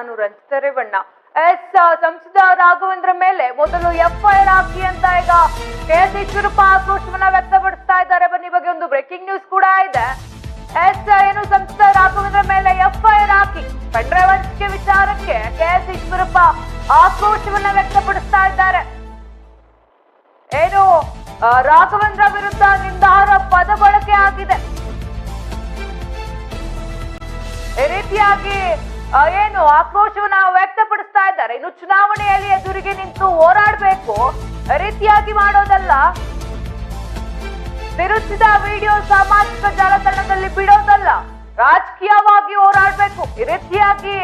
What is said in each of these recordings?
ನಾನು ರಂಜಿತ ರೇವಣ್ಣ ಎಸ್ ಸಂಸದ ರಾಘವೇಂದ್ರ ಮೇಲೆ ಮೊದಲು ಎಫ್ಐಆರ್ ಹಾಕಿ ಅಂತ ಈಗ ಎಸ್ ಈಶ್ವರಪ್ಪ ಆಕ್ರೋಶವನ್ನ ವ್ಯಕ್ತಪಡಿಸ್ತಾ ಇದ್ದಾರೆ. ಬನ್ನಿ ಬಗ್ಗೆ ಒಂದು ಬ್ರೇಕಿಂಗ್ ನ್ಯೂಸ್ ಕೂಡ ಇದೆ. ಎಸ್ ಏನು ಸಂಸದ ರಾಘವೇಂದ್ರ ಮೇಲೆ ಎಫ್ಐಆರ್ ಹಾಕಿ ಪೆಂಡ್ರೈವ್ ವಂಚಿಕೆ ವಿಚಾರಕ್ಕೆ ಕೆಎಸ್ ಈಶ್ವರಪ್ಪ ಆಕ್ರೋಶವನ್ನ ವ್ಯಕ್ತಪಡಿಸ್ತಾ ಇದ್ದಾರೆ. ಏನು ರಾಘವೇಂದ್ರ ವಿರುದ್ಧ ನಿರ್ಧಾರ ಪದ ಬಳಕೆ ಆಗಿದೆ. ಈ ರೀತಿಯಾಗಿ ಏನು ಆಕ್ರೋಶವನ್ನ ವ್ಯಕ್ತಪಡಿಸ್ತಾ ಇದ್ದಾರೆ. ಇನ್ನು ಚುನಾವಣೆಯಲ್ಲಿ ಎದುರಿಗೆ ನಿಂತು ಹೋರಾಡಬೇಕು. ರೀತಿಯಾಗಿ ಮಾಡೋದಲ್ಲ. ತಿರುಚಿದ ವಿಡಿಯೋ ಸಾಮಾಜಿಕ ಜಾಲತಾಣದಲ್ಲಿ ಬಿಡೋದಲ್ಲ. ರಾಜಕೀಯವಾಗಿ ಹೋರಾಡಬೇಕು. ಈ ರೀತಿಯಾಗಿ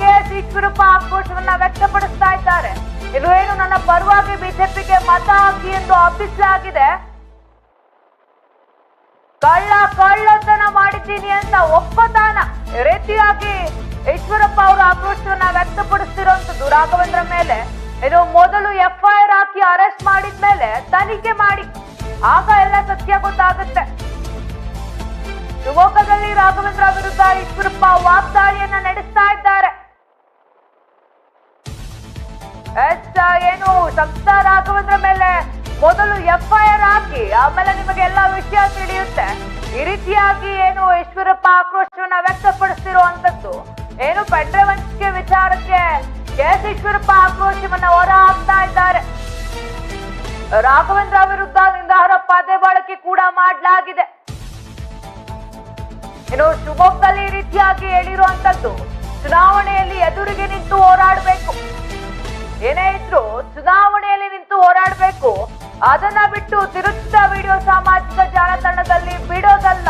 ಕೆ ಎಸ್ ಈಶ್ವರಪ್ಪ ಆಕ್ರೋಶವನ್ನ ವ್ಯಕ್ತಪಡಿಸ್ತಾ ಇದ್ದಾರೆ. ಇನ್ನು ಏನು ನನ್ನ ಪರವಾಗಿ ಬಿಜೆಪಿಗೆ ಮತ ಹಾಕಿ ಎಂದು ಆಗಿದೆ. ಕಳ್ಳ ಕಳ್ಳತನ ಮಾಡಿದ್ದೀನಿ ಅಂತ ಒಪ್ಪತಾನ. ರೀತಿಯಾಗಿ ಈಶ್ವರಪ್ಪ ಅವರು ಆಕ್ರೋಶವನ್ನ ವ್ಯಕ್ತಪಡಿಸ್ತಿರೋದು ರಾಘವೇಂದ್ರ ಮೇಲೆ ಇದು ಮೊದಲು ಎಫ್ಐಆರ್ ಹಾಕಿ ಅರೆಸ್ಟ್ ಮಾಡಿದ್ಮೇಲೆ ತನಿಖೆ ಮಾಡಿ. ಆಗ ಎಲ್ಲ ಸತ್ಯ ಗೊತ್ತಾಗುತ್ತೆ. ಶಿವಮೊಗ್ಗದಲ್ಲಿ ರಾಘವೇಂದ್ರ ವಿರುದ್ಧ ಈಶ್ವರಪ್ಪ ವಾಗ್ದಾಳಿಯನ್ನ ನಡೆಸ್ತಾ ಇದ್ದಾರೆ. ಏನು ಸಂಸ್ಥಾ ರಾಘವೇಂದ್ರ ಮೇಲೆ ಮೊದಲು ಎಫ್ಐಆರ್ ಹಾಕಿ ಆಮೇಲೆ ನಿಮಗೆ ಎಲ್ಲ ವಿಷಯ ತಿಳಿಯುತ್ತೆ. ಈ ರೀತಿಯಾಗಿ ಏನು ಈಶ್ವರಪ್ಪ ಆಕ್ರೋಶವನ್ನ ವ್ಯಕ್ತಪಡಿಸ್ತಿರುವಂತದ್ದು ಏನು ಪೆಟ್ರೆ ವಂಚಿಕೆ ವಿಚಾರಕ್ಕೆ ಎಸ್ ಈಶ್ವರಪ್ಪ ಆಕ್ರೋಶವನ್ನ ಹೊರ ಹಾಕ್ತಾ ಇದ್ದಾರೆ. ರಾಘವೇಂದ್ರ ವಿರುದ್ಧ ನಿಂದಾರ ಪದೇ ಬಳಕೆ ಕೂಡ ಮಾಡಲಾಗಿದೆ. ಇನ್ನು ಶಿವಮೊಗ್ಗದಲ್ಲಿ ರೀತಿಯಾಗಿ ಹೇಳಿರುವಂತದ್ದು, ಚುನಾವಣೆಯಲ್ಲಿ ಎದುರಿಗೆ ನಿಂತು ಹೋರಾಡಬೇಕು. ಏನೇ ಇದ್ರು ಚುನಾವಣೆಯಲ್ಲಿ ನಿಂತು ಹೋರಾಡಬೇಕು. ಅದನ್ನ ಬಿಟ್ಟು ತಿರುಚಿದ ವಿಡಿಯೋ ಸಾಮಾಜಿಕ ಜಾಲತಾಣದಲ್ಲಿ ಬಿಡೋದಲ್ಲ.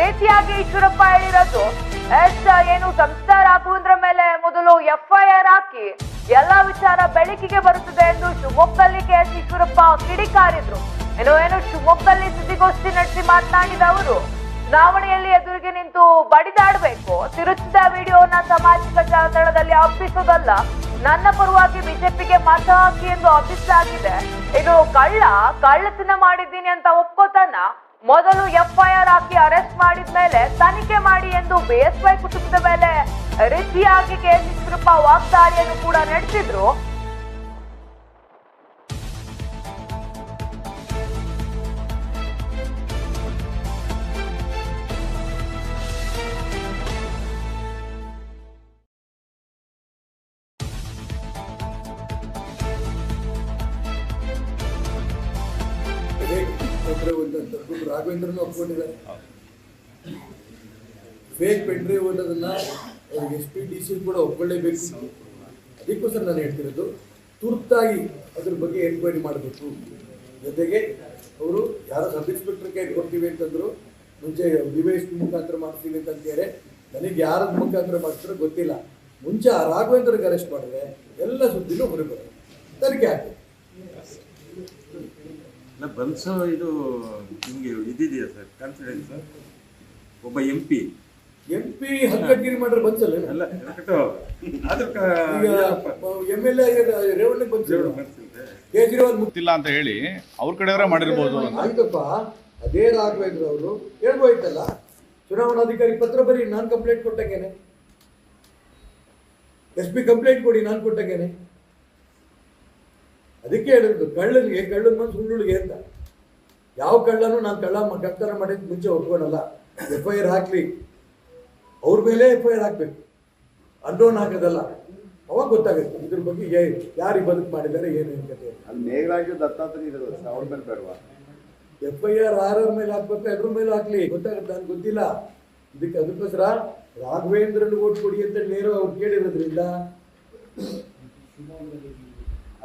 ರೀತಿಯಾಗಿ ಈಶ್ವರಪ್ಪ ಹೇಳಿರೋದು ಎಸ್ ಏನು ಸಂಸ್ಕಾರ ಹಾಕುವುದ್ರ ಮೇಲೆ ಮೊದಲು ಎಫ್ಐಆರ್ ಹಾಕಿ ಎಲ್ಲಾ ವಿಚಾರ ಬೆಳಕಿಗೆ ಬರುತ್ತದೆ ಎಂದು ಶಿವಮೊಗ್ಗದಲ್ಲಿ ಕೆ ಎಸ್ ಈಶ್ವರಪ್ಪ ಕಿಡಿಕಾರಿದ್ರು. ಏನು ಏನು ಶಿವಮೊಗ್ಗದಲ್ಲಿ ಸುದ್ದಿಗೋಷ್ಠಿ ನಡೆಸಿ ಮಾತನಾಡಿದ ಅವರು ಚುನಾವಣೆಯಲ್ಲಿ ಎದುರಿಗೆ ನಿಂತು ಬಡಿದಾಡಬೇಕು. ತಿರುಚಿದ ವಿಡಿಯೋನ ಸಾಮಾಜಿಕ ಜಾಲತಾಣದಲ್ಲಿ ಹಬ್ಬಿಸೋದಲ್ಲ. ನನ್ನ ಪರವಾಗಿ ಬಿಜೆಪಿಗೆ ಮತ ಹಾಕಿ ಎಂದು ಅಪ್ಪಿಸಲಾಗಿದೆ ಇದು ಕಳ್ಳ, ಕಳ್ಳತನ ಮಾಡಿದ್ದೀನಿ ಅಂತ ಒಪ್ಕೋತಾನ? ಮೊದಲು ಎಫ್ಐಆರ್ ಹಾಕಿ ಅರೆಸ್ಟ್ ಮಾಡಿದ ಮೇಲೆ ತನಿಖೆ ಮಾಡಿ ಎಂದು ಬಿಎಸ್ವೈ ಕುಟುಂಬದ ಮೇಲೆ ರೀತಿಯಾಗಿ ಕೆ ಎಸ್ ಈಶ್ವರಪ್ಪ ವಾಗ್ದಾಳಿಯನ್ನು ಕೂಡ ನಡೆಸಿದ್ರು. ಒಪ್ಕೊಂಡಿದ್ದಾರೆ ಫೇಕ್ ಪೆಂಡ್ರೈವ್ ಅನ್ನೋದನ್ನ ಎಸ್ ಪಿ ಡಿ ಸಿ ಕೂಡ ಒಪ್ಕೊಳ್ಳೇಬೇಕು. ಅದಕ್ಕೋಸ್ಕರ ನಾನು ಹೇಳ್ತಿರೋದು, ತುರ್ತಾಗಿ ಅದ್ರ ಬಗ್ಗೆ ಎನ್ಕ್ವೈರಿ ಮಾಡಬೇಕು. ಜೊತೆಗೆ ಅವರು ಯಾರು ಸಬ್ ಇನ್ಸ್ಪೆಕ್ಟರ್ ಕೈ ಕೊಡ್ತೀವಿ ಅಂತಂದ್ರು, ಮುಂಚೆ ಡಿ ವೈ ಮುಖಾಂತರ ಮಾಡ್ತೀವಿ ಅಂತ ಅಂತಾರೆ ನನಗೆ ಯಾರ ಮುಖಾಂತರ ಮಾಡ್ತಾರೋ ಗೊತ್ತಿಲ್ಲ. ಮುಂಚೆ ಆ ರಾಘವೇಂದ್ರಿಗೆ ಅರೆಸ್ಟ್ ಮಾಡಿದ್ರೆ ಎಲ್ಲ ಸುದ್ದಿನೂ ಹೊರಗೆ ತನಿಖೆ ಆಗ್ತದೆ ಅಲ್ಲ ಬನ್ಸೋ ಇದು ನಿಮಗೆ ಇದಿದೆಯಾ ಸರ್ ಕಾನ್ಫಿಡೆನ್ಸ್ ಒಬ್ಬ ಎಂ ಪಿ ಎಂ ಪಿ ಹಕ್ಕಿರಿ ಮಾಡ್ರೆ ಬಂತಲ್ಲ ಅಲ್ಲ ಆದ್ರೂ ಎಂ ಎಲ್ ಎ ರೇವಣ್ಣ ಬಂತಿಲ್ಲ ಕೇಜ್ರಿವಾಲ್ ಮುಗ್ತಿಲ್ಲ ಗೊತ್ತಿಲ್ಲ ಅಂತ ಹೇಳಿ ಅವ್ರ ಕಡೆ ಮಾಡಿರ್ಬೋದು ಆಯ್ತಪ್ಪ ಅದೇ ರಾಘವೇಂದ್ರ ಅವರು. ಹೇಳ್ಬೋಯ್ತಲ್ಲ ಚುನಾವಣಾಧಿಕಾರಿ ಪತ್ರ ಬರೀ ನಾನು ಕಂಪ್ಲೇಂಟ್ ಕೊಟ್ಟಂಗೇನೆ. ಎಸ್ ಪಿ ಕಂಪ್ಲೇಂಟ್ ಕೊಡಿ ನಾನು ಕೊಟ್ಟಾಗೇನೆ. ಅದಕ್ಕೆ ಹೇಳಿದ್ರು ಕಳ್ಳನಿಗೆ ಕಳ್ಳನ ಮನಸ್ಸು ಹುಳ್ಳುಳಿಗೆ ಅಂತ. ಯಾವ ಕಳ್ಳನೂ ನಾನು ಕಳ್ಳ ಮ- ಕಳ್ತನ ಮಾಡಿದ ಮುಂಚೆ ಒಪ್ಕೊಳಲ್ಲ ಎಫ್ ಐ ಆರ್ ಹಾಕ್ಲಿ. ಅವ್ರ ಮೇಲೆ ಎಫ್ ಐ ಆರ್ ಹಾಕ್ಬೇಕು. ಅಡ್ಡೋನ್ ಹಾಕೋದಲ್ಲ. ಅವಾಗ ಗೊತ್ತಾಗುತ್ತೆ. ಇದ್ರ ಬಗ್ಗೆ ಏ- ಯಾರು ಈ ಬದುಕು ಮಾಡಿದ್ದಾರೆ ಏನು ಅಂತ. ಅಲ್ಲಿ ಮೇಘರಾಜು ದತ್ತಾತ್ರೇಯ ಇರೋದು ಅವ್ರ ಮೇಲೆ ಬೇಡವಾ? F I R R R ಮೇಲೆ ಹಾಕ್ಬೇಕು ಅದ್ರ ಮೇಲೆ ಹಾಕ್ಲಿ. ಗೊತ್ತಾಗುತ್ತೆ ನನ್ಗೆ ಗೊತ್ತಿಲ್ಲ. ಇದಕ್ಕೆ ಅದಕ್ಕೋಸ್ಕರ ರಾಘವೇಂದ್ರನ್ ಓಟ್ ಕೊಡಿ ಅಂತ ನೇರ ಅವ್ರು ಕೇಳಿರೋದ್ರಿಂದ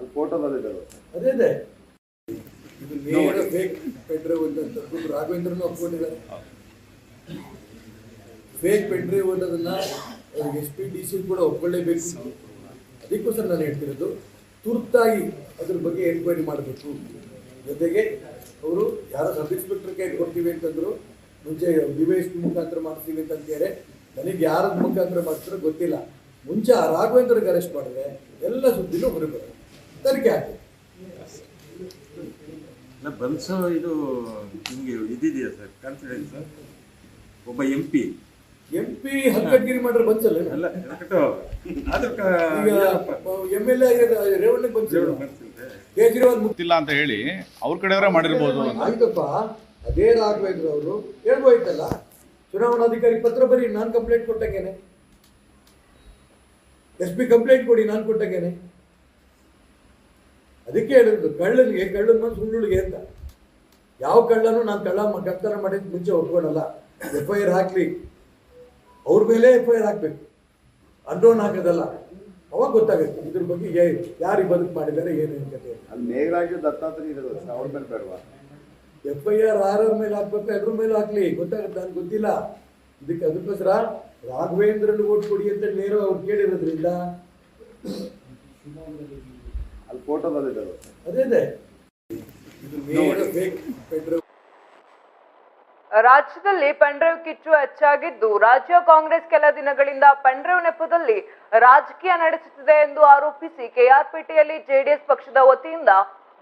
ಅಲ್ಲಿ ಫೋಟೋದಲ್ಲಿ ಅದೇ ಅದೇ. ಇದು ನೇರ ಫೇಕ್ ಪೆಟ್ರೋ ಅಂತ ರಾಘವೇಂದ್ರನು ಒಪ್ಕೊಂಡಿದ್ದಾರೆ ಫೇಕ್ ಪೆಟ್ರೋ ಅನ್ನೋದನ್ನ ಎಸ್ ಪಿ ಡಿ ಸಿ ಕೂಡ ಒಪ್ಕೊಳ್ಳೇಬೇಕು. ಅದಕ್ಕೋಸ್ಕರ ನಾನು ಹೇಳ್ತಿರೋದು ತುರ್ತಾಗಿ ಅದ್ರ ಬಗ್ಗೆ ಎನ್ಕ್ವೈರಿ ಮಾಡಬೇಕು. ಜೊತೆಗೆ ಅವರು ಯಾರೋ ಸಬ್ ಇನ್ಸ್ಪೆಕ್ಟರ್ ಕೈ ಕೊಡ್ತೀವಿ ಅಂತಂದ್ರು ಮುಂಚೆ ಡಿ ವೈ ಎಸ್ ಪಿ ಮುಖಾಂತರ ಮಾಡ್ತೀವಿ ಅಂತ ಅಂತಾರೆ ನನಗೆ ಯಾರ ಮುಖಾಂತರ ಮಾಡ್ತಾರೋ ಗೊತ್ತಿಲ್ಲ. ಮುಂಚೆ ಆ ರಾಘವೇಂದ್ರಗೆ ಅರೆಸ್ಟ್ ಮಾಡಿದ್ರೆ ಎಲ್ಲ ಸುದ್ದಿನೂ ಹೊರಗೆ ತನಿಖೆ ಆಗ್ತದೆ ಅಲ್ಲ ಬನ್ಸೋ ಇದು ನಿಮಗೆ ಇದಿದೆಯಾ ಸರ್ ಕಾನ್ಫಿಡೆನ್ಸ್ ಒಬ್ಬ ಎಂ ಪಿ ಎಂ ಪಿ ಹಗ್ಗಟ್ಟಿಗಿರಿ ಮಾಡ್ರೆ ಬಂಚಲ್ಲ ಅಲ್ಲ ಎಂ ಅದಕ್ಕೆ ಈಗ ಎಂ ಎಲ್ ಎ ರೇವಣ್ಣ ಬಂಚಿಲ್ಲ ಕೇಜ್ರಿವಾಲ್ ಮುಗ್ತಿಲ್ಲ ಅಂತ ಹೇಳಿ ಅವ್ರ ಕಡೆ ಮಾಡಿರ್ಬೋದು ಆಯ್ತಪ್ಪ ಅದೇ ರಾಘವೇಂದ್ರ ಅವರು. ಹೇಳ್ಬೋಯ್ತಲ್ಲ ಚುನಾವಣಾಧಿಕಾರಿ ಪತ್ರ ಬರೀ ನಾನು ಕಂಪ್ಲೇಂಟ್ ಕೊಟ್ಟಂಗೇನೆ. ಎಸ್ ಪಿ ಕಂಪ್ಲೇಂಟ್ ಕೊಡಿ ನಾನು ಕೊಟ್ಟಂಗೇನೆ. ಅದಕ್ಕೆ ಹೇಳಿದ್ರು ಕಳ್ಳನಿಗೆ ಕಳ್ಳನ ಮನಸ್ಸು ಸುಳ್ಳುಳಿಗೆ ಅಂತ ಯಾವ ಕಳ್ಳನೂ ನಾನು ಕಳ್ಳ ಕಳ್ತನ ಮಾಡಿದ ಮುಂಚೆ ಒಪ್ಕೊಳಲ್ಲ. ಎಫ್ ಐ ಆರ್ ಹಾಕ್ಲಿ. ಅವ್ರ ಮೇಲೆ ಎಫ್ ಐ ಆರ್ ಹಾಕ್ಬೇಕು. ಅಡ್ಡೋನ್ ಹಾಕೋದಲ್ಲ. ಅವಾಗ ಗೊತ್ತಾಗುತ್ತೆ. ಇದ್ರ ಬಗ್ಗೆ ಯಾರಿಗೆ ಬದುಕು ಮಾಡಿದ್ದಾರೆ ಏನು ಏನ್ ಕತೆ ಅಂತ. ಅಲ್ಲಿ ಮೇಘರಾಜು ದತ್ತಾತ್ರೇಯ ಇರೋದು ಸರ್ ಅವ್ರ ಮೇಲೆ ಬೇಡವಾ? F I R R R ಮೇಲೆ ಹಾಕ್ಬೇಕು ಎದ್ರ ಮೇಲೆ ಹಾಕ್ಲಿ. ಗೊತ್ತಾಗುತ್ತೆ ನನ್ಗೆ ಗೊತ್ತಿಲ್ಲ. ಇದಕ್ಕೆ ಅದಕ್ಕೋಸ್ಕರ ರಾಘವೇಂದ್ರನ್ ಓಟ್ ಕೊಡಿ ಅಂತ ನೇರ ಅವ್ರು ಕೇಳಿರೋದ್ರಿಂದ ಅಲ್ಲಿ ಫೋಟೋ ಬಂದಿದ್ದಾರೆ ಅದೇ ಇದು ರಾಜ್ಯದಲ್ಲಿ ಪೆನ್ಡ್ರೈವ್ ಕಿಚ್ಚು ಹೆಚ್ಚಾಗಿದ್ದು ರಾಜ್ಯ ಕಾಂಗ್ರೆಸ್ ಕೆಲ ದಿನಗಳಿಂದ ಪೆನ್ಡ್ರೈವ್ ನೆಪದಲ್ಲಿ ರಾಜಕೀಯ ನಡೆಸುತ್ತಿದೆ ಎಂದು ಆರೋಪಿಸಿ ಕೆಆರ್ಪಿಟಿಯಲ್ಲಿ ಜೆಡಿಎಸ್ ಪಕ್ಷದ ವತಿಯಿಂದ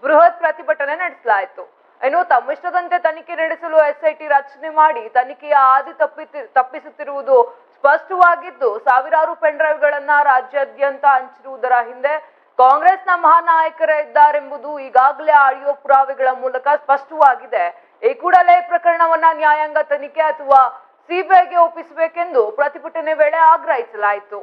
ಬೃಹತ್ ಪ್ರತಿಭಟನೆ ನಡೆಸಲಾಯಿತು. ಇನ್ನು ತಮ್ಮಿಷ್ಟದಂತೆ ತನಿಖೆ ನಡೆಸಲು ಎಸ್ಐಟಿ ರಚನೆ ಮಾಡಿ ತನಿಖೆಯ ಆದಿ ತಪ್ಪಿ ತಪ್ಪಿಸುತ್ತಿರುವುದು ಸ್ಪಷ್ಟವಾಗಿದ್ದು ಸಾವಿರಾರು ಪೆನ್ಡ್ರೈವ್ಗಳನ್ನ ರಾಜ್ಯಾದ್ಯಂತ ಹಂಚಿರುವುದರ ಹಿಂದೆ ಕಾಂಗ್ರೆಸ್ನ ಮಹಾನಾಯಕರೇ ಇದ್ದಾರೆಂಬುದು ಈಗಾಗಲೇ ಆಡಿಯೋ ಪುರಾವೆಗಳ ಮೂಲಕ ಸ್ಪಷ್ಟವಾಗಿದೆ. ಈ ಕೂಡಲೇ ಪ್ರಕರಣವನ್ನ ನ್ಯಾಯಾಂಗ ತನಿಖೆ ಅಥವಾ ಸಿಬಿಐಗೆ ಒಪ್ಪಿಸಬೇಕೆಂದು ಪ್ರತಿಭಟನೆ ವೇಳೆ ಆಗ್ರಹಿಸಲಾಯಿತು.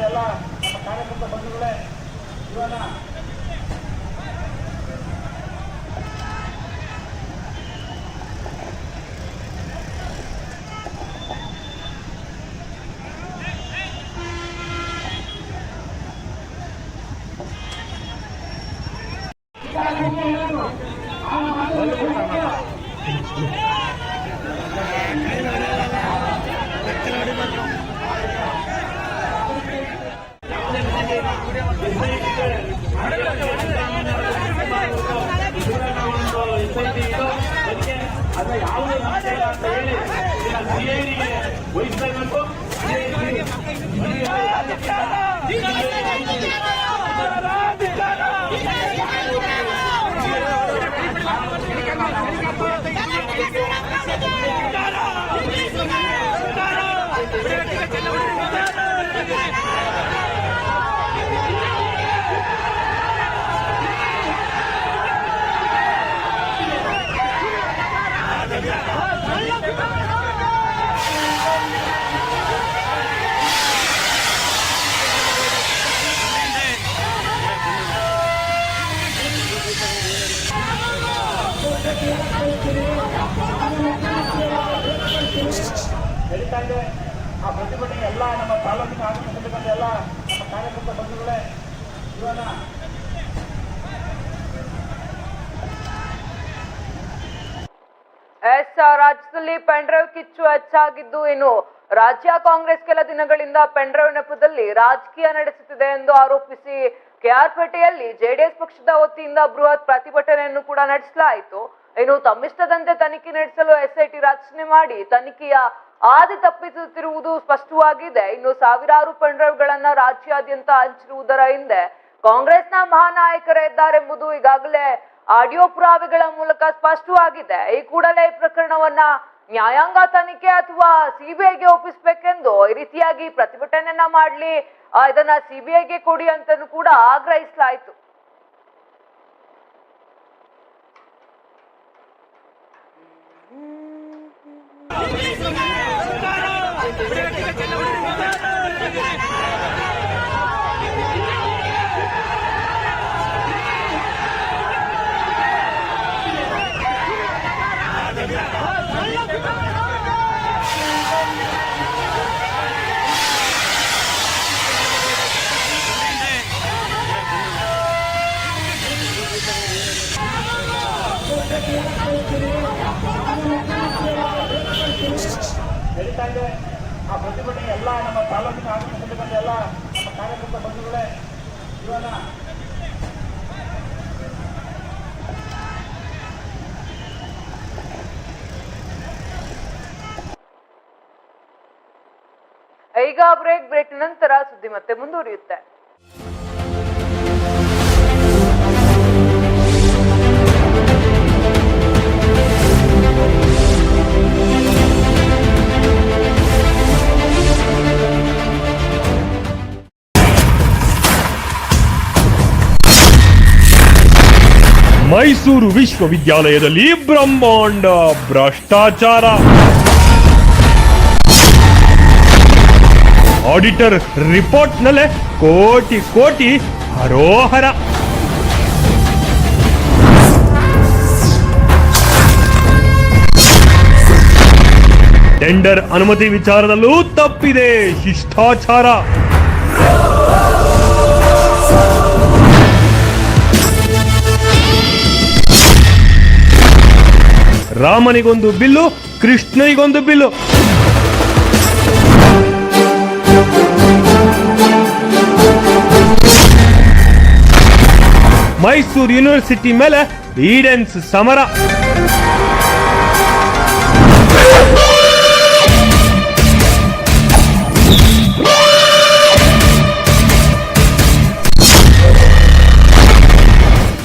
ಎಲ್ಲ ನಮ್ಮ ಕಾರ್ಯಕರ್ತ ಬಂಧುಗಳೇ ಇವಾಗ ಅದನ್ನ ನಡೀತಾ ಎಲ್ಲ ನಮ್ಮ ತಾಲೂಕಿನ ಆಗಮಿಸಿರ್ತಕ್ಕಂಥ ಎಲ್ಲ ನಮ್ಮ ಕಾರ್ಯಕರ್ತ ಬಂಧುಗಳೇ ಇವನ ಎಸ್ ರಾಜ್ಯದಲ್ಲಿ ಪೆಂಡ್ರೈವ್ ಕಿಚ್ಚು ಹೆಚ್ಚಾಗಿದ್ದು ಇನ್ನು ರಾಜ್ಯ ಕಾಂಗ್ರೆಸ್ ಕೆಲ ದಿನಗಳಿಂದ ಪೆಂಡ್ರೈವ್ ನೆಪದಲ್ಲಿ ರಾಜಕೀಯ ನಡೆಸುತ್ತಿದೆ ಎಂದು ಆರೋಪಿಸಿ ಕೆಆರ್ಪೇಟೆಯಲ್ಲಿ ಜೆಡಿಎಸ್ ಪಕ್ಷದ ವತಿಯಿಂದ ಬೃಹತ್ ಪ್ರತಿಭಟನೆಯನ್ನು ಕೂಡ ನಡೆಸಲಾಯಿತು. ಇನ್ನು ತಮ್ಮಿಷ್ಟದಂತೆ ತನಿಖೆ ನಡೆಸಲು ಎಸ್ಐಟಿ ರಚನೆ ಮಾಡಿ ತನಿಖೆಯ ಹಾದಿ ತಪ್ಪಿಸುತ್ತಿರುವುದು ಸ್ಪಷ್ಟವಾಗಿದೆ. ಇನ್ನು ಸಾವಿರಾರು ಪೆನ್ಡ್ರೈವ್ಗಳನ್ನ ರಾಜ್ಯಾದ್ಯಂತ ಹಂಚಿರುವುದರ ಹಿಂದೆ ಕಾಂಗ್ರೆಸ್ನ ಮಹಾನಾಯಕರೇ ಇದ್ದಾರೆಂಬುದು ಈಗಾಗಲೇ ಆಡಿಯೋ ಪುರಾವೆಗಳ ಮೂಲಕ ಸ್ಪಷ್ಟವಾಗಿದೆ. ಈ ಕೂಡಲೇ ಈ ಪ್ರಕರಣವನ್ನ ನ್ಯಾಯಾಂಗ ತನಿಖೆ ಅಥವಾ ಸಿಬಿಐಗೆ ಒಪ್ಪಿಸ್ಬೇಕೆಂದು ಈ ರೀತಿಯಾಗಿ ಪ್ರತಿಭಟನೆಯನ್ನ ಮಾಡ್ಲಿ ಇದನ್ನ ಸಿಬಿಐಗೆ ಕೊಡಿ ಅಂತಲೂ ಕೂಡ ಆಗ್ರಹಿಸಲಾಯಿತು. ನಡೀತಾ ಆ ಪ್ರತಿಭಟನೆ ಎಲ್ಲ ನಮ್ಮ ತಾಲೂಕಿನ ಆಗಮಿಸಿರ್ತಕ್ಕಂಥ ಎಲ್ಲ ನಮ್ಮ ಕಾರ್ಯಕರ್ತ ಬಂಧುಗಳೇ ಇವನ ಈಗ ಬ್ರೇಕ್ ಬ್ರೇಕ್ ನಂತರ ಸುದ್ದಿ ಮತ್ತೆ ಮುಂದುವರಿಯುತ್ತೆ. ಮೈಸೂರು ವಿಶ್ವವಿದ್ಯಾಲಯದಲ್ಲಿ ಬ್ರಹ್ಮಾಂಡ ಭ್ರಷ್ಟಾಚಾರ. ಆಡಿಟರ್ ರಿಪೋರ್ಟ್ನಲ್ಲೇ ಕೋಟಿ ಕೋಟಿ ಹರೋಹರ. ಟೆಂಡರ್ ಅನುಮತಿ ವಿಚಾರದಲ್ಲೂ ತಪ್ಪಿದೆ ಶಿಷ್ಟಾಚಾರ. ರಾಮನಿಗೊಂದು ಬಿಲ್ಲು ಕೃಷ್ಣನಿಗೊಂದು ಬಿಲ್ಲು. ಮೈಸೂರು ಯೂನಿವರ್ಸಿಟಿ ಮೇಲೆ ಈಡೆನ್ಸ್ ಸಮರ.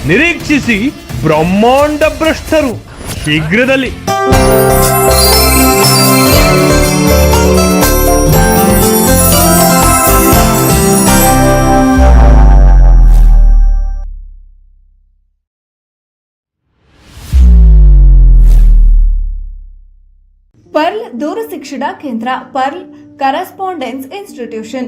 ನಿರೀಕ್ಷಿಸಿ ಬ್ರಹ್ಮಾಂಡ ಭ್ರಷ್ಟರು. ಶೀಘ್ರದಲ್ಲಿ. ಪರ್ಲ್ ದೂರಶಿಕ್ಷಣ ಕೇಂದ್ರ Pearl correspondence institution.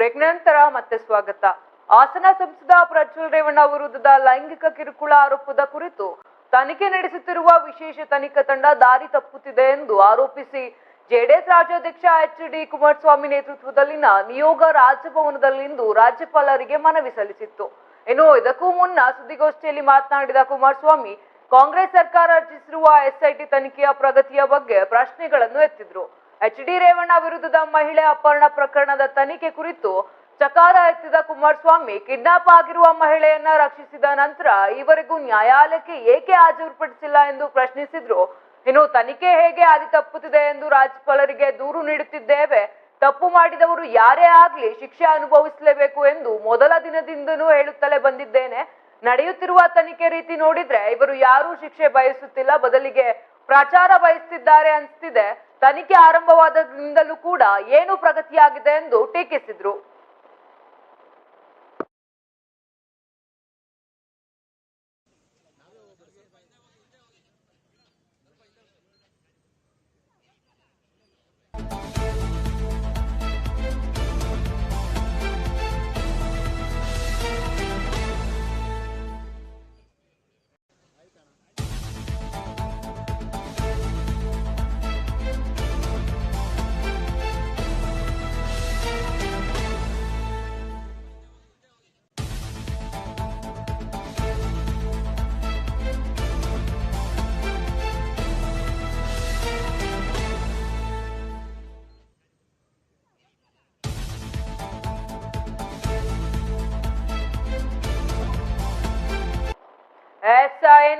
ಬ್ರೇಕ್ ನಂತರ ಮತ್ತೆ ಸ್ವಾಗತ. ಹಾಸನ ಸಂಸದ ಪ್ರಜ್ವಲ್ ರೇವಣ್ಣ ವಿರುದ್ಧದ ಲೈಂಗಿಕ ಕಿರುಕುಳ ಆರೋಪದ ಕುರಿತು ತನಿಖೆ ನಡೆಸುತ್ತಿರುವ ವಿಶೇಷ ತನಿಖಾ ತಂಡ ದಾರಿ ತಪ್ಪುತ್ತಿದೆ ಎಂದು ಆರೋಪಿಸಿ ಜೆಡಿಎಸ್ ರಾಜ್ಯಾಧ್ಯಕ್ಷ ಎಚ್ ಡಿ ಕುಮಾರಸ್ವಾಮಿ ನೇತೃತ್ವದಲ್ಲಿನ ನಿಯೋಗ ರಾಜಭವನದಲ್ಲಿಂದು ರಾಜ್ಯಪಾಲರಿಗೆ ಮನವಿ ಸಲ್ಲಿಸಿತ್ತು. ಇನ್ನು ಇದಕ್ಕೂ ಮುನ್ನ ಸುದ್ದಿಗೋಷ್ಠಿಯಲ್ಲಿ ಮಾತನಾಡಿದ ಕುಮಾರಸ್ವಾಮಿ, ಕಾಂಗ್ರೆಸ್ ಸರ್ಕಾರ ರಚಿಸಿರುವ ಎಸ್ಐಟಿ ತನಿಖೆಯ ಪ್ರಗತಿಯ ಬಗ್ಗೆ ಪ್ರಶ್ನೆಗಳನ್ನು ಎತ್ತಿದ್ರು. ಎಚ್ ಡಿ ರೇವಣ್ಣ ವಿರುದ್ಧದ ಮಹಿಳೆ ಅಪಹರಣ ಪ್ರಕರಣದ ತನಿಖೆ ಕುರಿತು ಚಕಾರ ಎತ್ತಿದ ಕುಮಾರಸ್ವಾಮಿ ಕಿಡ್ನಾಪ್ ಆಗಿರುವ ಮಹಿಳೆಯನ್ನ ರಕ್ಷಿಸಿದ ನಂತರ ಈವರೆಗೂ ನ್ಯಾಯಾಲಯಕ್ಕೆ ಏಕೆ ಹಾಜರುಪಡಿಸಿಲ್ಲ ಎಂದು ಪ್ರಶ್ನಿಸಿದ್ರು. ಇನ್ನು ತನಿಖೆ ಹೇಗೆ ಹಾದಿ ತಪ್ಪುತ್ತಿದೆ ಎಂದು ರಾಜ್ಯಪಾಲರಿಗೆ ದೂರು ನೀಡುತ್ತಿದ್ದೇವೆ. ತಪ್ಪು ಮಾಡಿದವರು ಯಾರೇ ಆಗ್ಲಿ ಶಿಕ್ಷೆ ಅನುಭವಿಸಲೇಬೇಕು ಎಂದು ಮೊದಲ ದಿನದಿಂದನೂ ಹೇಳುತ್ತಲೇ ಬಂದಿದ್ದೇನೆ. ನಡೆಯುತ್ತಿರುವ ತನಿಖೆ ರೀತಿ ನೋಡಿದ್ರೆ ಇವರು ಯಾರೂ ಶಿಕ್ಷೆ ಬಯಸುತ್ತಿಲ್ಲ, ಬದಲಿಗೆ ಪ್ರಚಾರ ಬಯಸ್ತಿದ್ದಾರೆ ಅನ್ಸ್ತಿದೆ. ತನಿಖೆ ಆರಂಭವಾದಾಗಿನಿಂದಲೂ ಕೂಡ ಏನು ಪ್ರಗತಿಯಾಗಿದೆ ಎಂದು ಟೀಕಿಸಿದ್ರು.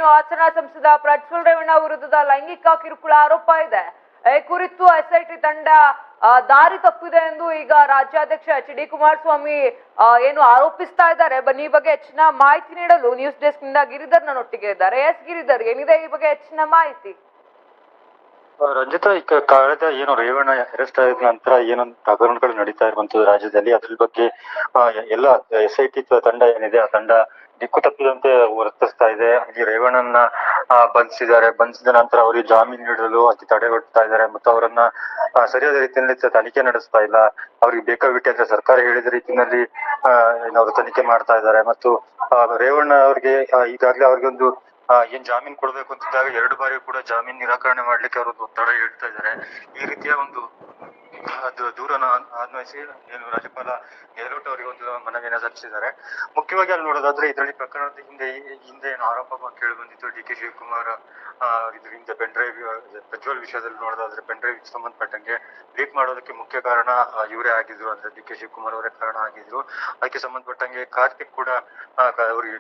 ಏನು ಹಾಸನ ಸಂಸದ ಪ್ರಜ್ವಲ್ ರೇವಣ್ಣ ವಿರುದ್ಧದ ಲೈಂಗಿಕ ಕಿರುಕುಳ ಆರೋಪ ಇದೆ. ಕುರಿತು ಎಸ್ಐಟಿ ತಂಡ ದಾರಿ ತಪ್ಪಿದೆ ಎಂದು ಈಗ ರಾಜ್ಯಾಧ್ಯಕ್ಷ ಎಚ್ ಡಿ ಕುಮಾರಸ್ವಾಮಿ ಏನು ಆರೋಪಿಸ್ತಾ ಇದ್ದಾರೆ. ಬನ್ನಿ, ಈ ಬಗ್ಗೆ ಹೆಚ್ಚಿನ ಮಾಹಿತಿ ನೀಡಲು ನ್ಯೂಸ್ ಡೆಸ್ಕ್ನಿಂದ ಗಿರಿಧರ್ ನನ್ನೊಟ್ಟಿಗೆ ಇದ್ದಾರೆ. ಎಸ್ ಗಿರಿಧರ್, ಏನಿದೆ ಈ ಬಗ್ಗೆ ಹೆಚ್ಚಿನ ಮಾಹಿತಿ? ರಂಜಿತಾ, ಈಗ ಕಳೆದ, ಏನು, ರೇವಣ್ಣ ಅರೆಸ್ಟ್ ಆದ ನಂತರ ಏನೊಂದು ಹಗರಣಗಳು ನಡೀತಾ ಇರುವಂತದ್ದು ರಾಜ್ಯದಲ್ಲಿ, ಅದ್ರ ಬಗ್ಗೆ ಎಲ್ಲ ಎಸ್ ಐ ಟಿ ತಂಡ ಏನಿದೆ, ಆ ತಂಡ ದಿಕ್ಕು ತಪ್ಪಿದಂತೆ ವರ್ತಿಸ್ತಾ ಇದೆ. ಹಾಗೆ ರೇವಣ್ಣನ ಬಂಧಿಸಿದ್ದಾರೆ. ಬಂಧಿಸಿದ ನಂತರ ಅವರಿಗೆ ಜಾಮೀನು ನೀಡಲು ಅತಿ ತಡೆ ಒಡ್ತಾ ಇದ್ದಾರೆ. ಮತ್ತು ಅವರನ್ನ ಸರಿಯಾದ ರೀತಿಯಲ್ಲಿ ತನಿಖೆ ನಡೆಸ್ತಾ ಇಲ್ಲ. ಅವ್ರಿಗೆ ಬೇಕಾಗಿಟ್ಟೆ ಅಂತ ಸರ್ಕಾರ ಹೇಳಿದ ರೀತಿಯಲ್ಲಿ ಅವರು ತನಿಖೆ ಮಾಡ್ತಾ ಇದ್ದಾರೆ. ಮತ್ತು ರೇವಣ್ಣ ಅವ್ರಿಗೆ ಈಗಾಗಲೇ ಅವ್ರಿಗೆ ಒಂದು ಏನ್ ಜಾಮೀನ್ ಕೊಡ್ಬೇಕು ಅಂತಿದ್ದಾಗ ಎರಡು ಬಾರಿ ಕೂಡ ಜಾಮೀನ್ ನಿರಾಕರಣೆ ಮಾಡ್ಲಿಕ್ಕೆ ಅವರು ಒತ್ತಡ ಹೇಳ್ತಾ ಇದ್ದಾರೆ. ಈ ರೀತಿಯ ಒಂದು ಅದು ದೂರನ ಅನ್ವಯಿಸಿ ಏನು ರಾಜ್ಯಪಾಲ ಗೆಹ್ಲೋಟ್ ಅವರಿಗೆ ಒಂದು ಮನವಿಯನ್ನ ಸಲ್ಲಿಸಿದ್ದಾರೆ. ಮುಖ್ಯವಾಗಿ ಅಲ್ಲಿ ನೋಡೋದಾದ್ರೆ ಇದರಲ್ಲಿ ಪ್ರಕರಣದ ಹಿಂದೆ ಹಿಂದೆ ಏನು ಆರೋಪ ಕೇಳಿ ಬಂದಿತ್ತು ಡಿ ಕೆ ಶಿವಕುಮಾರ್ ಇದರಿಂದ ಪೆನ್ಡ್ರೈವ್, ಪ್ರಜ್ವಲ್ ವಿಷಯದಲ್ಲಿ ನೋಡೋದಾದ್ರೆ ಪೆನ್ಡ್ರೈವ್ ಸಂಬಂಧಪಟ್ಟಂಗೆ ಲೀಕ್ ಮಾಡೋದಕ್ಕೆ ಮುಖ್ಯ ಕಾರಣ ಇವರೇ ಆಗಿದ್ರು ಅಂದ್ರೆ ಡಿ ಕೆ ಶಿವಕುಮಾರ್ ಅವರೇ ಕಾರಣ ಆಗಿದ್ರು. ಅದಕ್ಕೆ ಸಂಬಂಧಪಟ್ಟಂಗೆ ಕಾರ್ತಿಕ್ ಕೂಡ ಅವರಿಗೆ